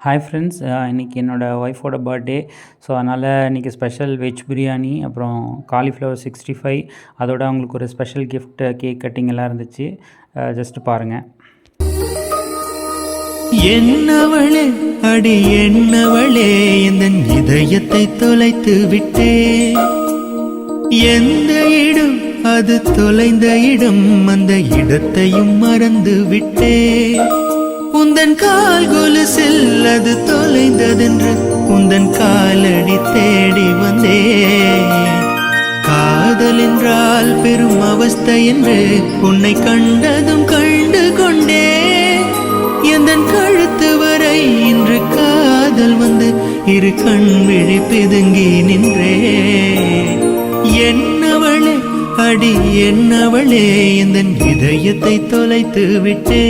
Hi friends இன்றைக்கி என்னோடய ஒய்ஃபோட பர்த்டே ஸோ அதனால் இன்றைக்கி ஸ்பெஷல் வெஜ் பிரியாணி அப்புறம் காலிஃப்ளவர் சிக்ஸ்டி ஃபைவ் அதோட அவங்களுக்கு ஒரு ஸ்பெஷல் கிஃப்ட் கேக் கட்டிங் எல்லாம் இருந்துச்சு. ஜஸ்ட்டு பாருங்கள் என்னவளே அடி என்னவளே இந்த இதயத்தை தொலைத்து விட்டே எந்த இடம் அது தொலைந்த இடம் அந்த இடத்தையும் மறந்து விட்டே உந்தன் கால் கொலுசில் அது தொலைந்ததென்று உந்தன் காலடி தேடி வந்தே. காதல் என்றால் பெரும் அவஸ்தை என்று உன்னை கண்டதும் கண்டு கொண்டே. எந்தன் கழுத்து வரை இன்று காதல் வந்து இரு கண் விழி பிதுங்கி நின்றே. என்னவளே அடி என்னவளே எந்தன் இதயத்தை தொலைத்து விட்டே.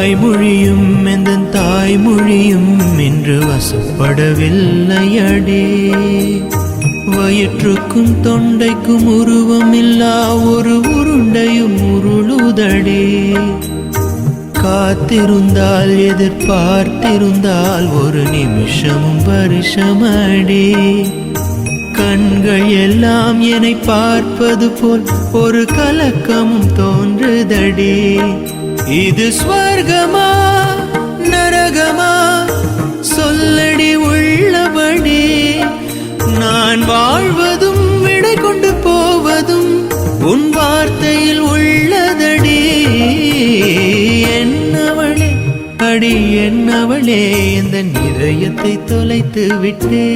வாய்மொழியும் எந்தன் தாய்மொழியும் என்று வசப்படவில்லையடே. வயிற்றுக்கும் தொண்டைக்கும் உருவமில்லா ஒரு உருண்டையும் உருளுதடே. காத்திருந்தால் எதிர்பார்த்திருந்தால் ஒரு நிமிஷமும் வருஷமடே. கண்கள் எல்லாம் என்னை பார்ப்பது போல் ஒரு கலக்கமும் தோன்றுதடே. இது ஸ்வர்கமா நரகமா? சொல்லடி உள்ளபடி நான் வாழ்வதும் விடை கொண்டு போவதும் உன் வார்த்தையில் உள்ளதடி. என்னவளே அடி என்னவளே இந்த நிறையத்தை தொலைத்து விட்டே.